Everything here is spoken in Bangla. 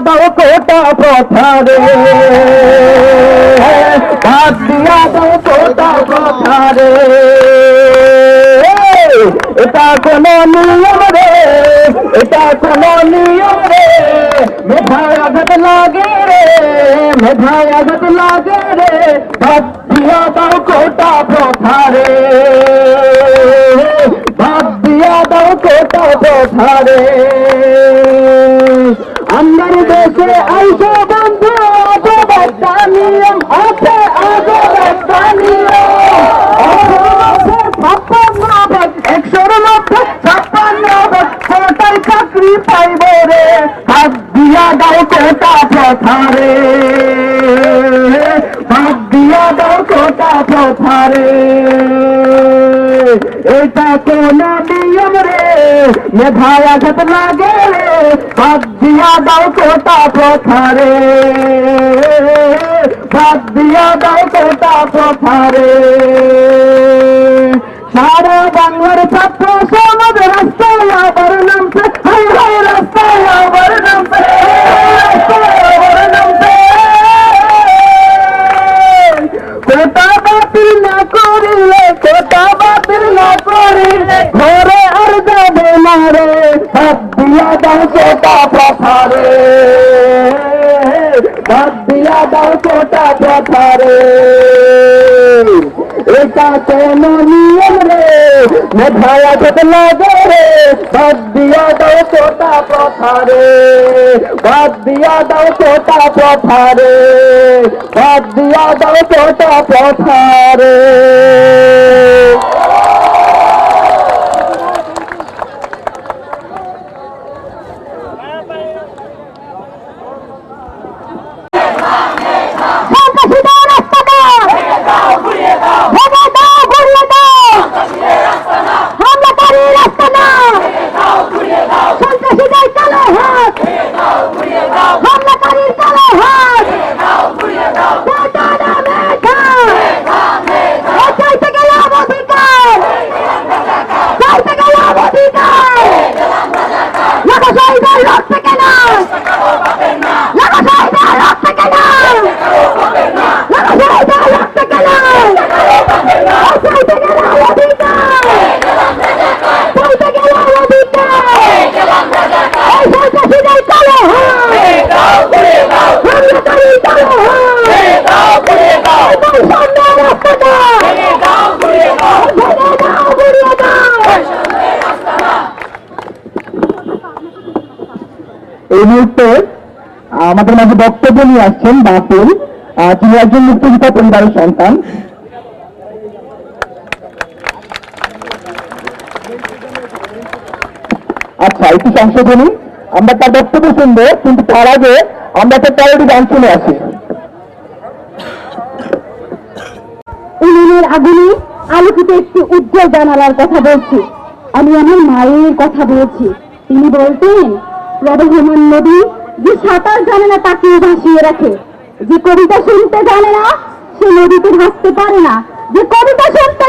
দাও কোটা প্রথারে বাদ দিয়া দাও কোটা প্রথারে এটা কোন নিয়ম রে এটা কোন নিয়ম রে মেধায় আঘাত লাগে রে মেধায় আঘাত লাগে রে বাদ দিয়া দাও কোটা প্রথারে বাদ দিয়া দাও কোটা আমার দেশে আইসো বন্ধু আজো একটা নিয়ম আছে আজো একটা নিয়ম একশোর দিয়া দাও কোটা প্রথারে। হাত দিয়া দাও কোটা এটা কোন মেধায় আঘাত লাগে হাত দিয়া দাও কোটা প্রথারে। হাত দিয়া দাও কোটা প্রথারে। সারা বাংলার ছাত্র কোটা প্রথারে হাত দিয়া দাও কোটা প্রথারে। এটা কোন নিয়ম রে? মেধায়া যত লাগে রে। বাদ দিয়া দাও কোটা প্রথারে। বাদ দিয়া দাও দিয়া দাও কোটা প্রথারে। এই মুহূর্তে আমাদের মাঝে বক্তব্য নিয়ে আসছেন বাপুল তিনি একজন মুক্তিযোদ্ধা পরিবারের সন্তান। আচ্ছা একটু সংশোধনী আমরা তার বক্তব্য শুনব, কিন্তু তার আগে আমরা একটা প্যারোডি গান শুনে আসি। উনুনের আগুনে আলোকিত একটি উজ্জ্বল জানালার কথা বলছি। আমি আমার মায়ের কথা বলছি। তিনি বলতেন প্রবহমান নদী যে সাঁতার জানে না, তাকে ভাসিয়ে রাখে। যে কবিতা শুনতে জানে না, সে নদীতে ভাসতে পারে না। যে কবিতা শুনতে